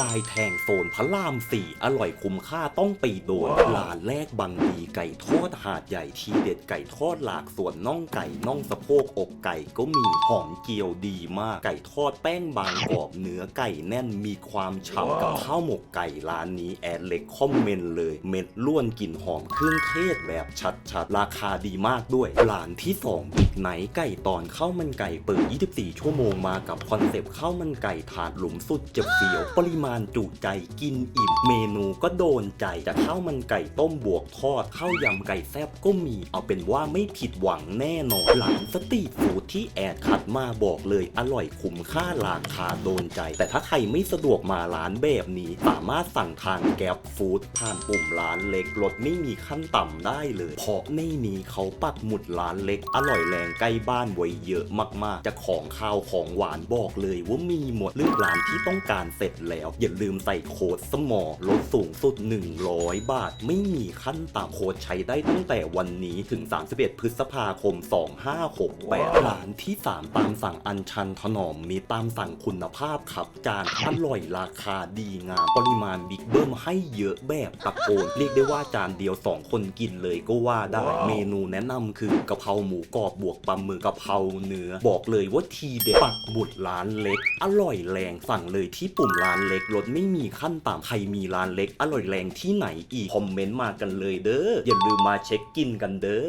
ลายแทงโซนพระรามสี่อร่อยคุ้มค่าต้องไปโดนร้านแรกบางดีไก่ทอดหาดใหญ่ทีเด็ดไก่ทอดหลากส่วนน่องไก่น่องสะโพกอกไก่ก็มีหอมเจียวดีมาก ไก่ทอดแป้งบางกรอบเนื้อไก่แน่นมีความฉ่ำกับข้าวหมกไก่ร้านนี้แอดเล็กคอมเมนต์เลย เม็ดล้วนกลิ่นหอมเครื่องเทศแบบชัดๆ ราคาดีมากด้วยร้านที่2บิ๊ก ไนไก่ตอนข้าวมันไก่เปิด 24 ชั่วโมงมากับคอนเซปต์ข้าวมันไก่ถาดหลุมสุดจะเฟี้ยว ปริมาณจุใจกินอิ่ม เมนูก็โดนใจจะข้าวมันไก่ต้มบวกทอดข้าวยำไก่แซบก็มีเอาเป็นว่าไม่ผิดหวังแน่นอนร้านสตรีทฟู้ดที่แอดคัดมาบอกเลยอร่อยคุ้มค่าราคาโดนใจ แต่ถ้าใครไม่สะดวกมาร้านแบบนี้ สามารถสั่งทางแก๊บฟู้ดผ่านปุ่มร้านเล็กลดไม่มีขั้นต่ำได้เลย เพราะในนี้เขาปักหมุดร้านเล็กอร่อยแรงใกล้บ้านไว้เยอะมากๆ จะของข้าวของหวานบอกเลยว่ามีหมดเลือกร้านที่ต้องการเสร็จแล้ว อย่าลืมใส่โค้ดสมอลดสูงสุด 100 บาท ไม่มีขั้นต่ำโค้ดใช้ได้ตั้งแต่วันนี้ถึง 31 พฤษภาคม 2568ร้านที่ 3 ตามสั่งอันชันถนอมมีตามสั่งคุณภาพครับจานอร่อยราคาดีงาม ปริมาณบิ๊กเบิ้มให้เยอะแบบตะโกนเรียกได้ว่าจานเดียว 2 คนกินเลยก็ว่าได้ เมนูแนะนำคือกะเพราหมูกรอบบวกปลาหมึกกะเพราเนื้อ บอกเลยว่าทีเด็ดปักบุดร้านเล็ก อร่อยแรงสั่งเลยที่ปุ่มร้านเล็กรสไม่มีขั้นต่ำใครมีร้านเล็ก อร่อยแรงที่ไหนอีกคอมเมนต์มากันเลยเด้ออย่าลืมมาเช็คกินกันเด้อ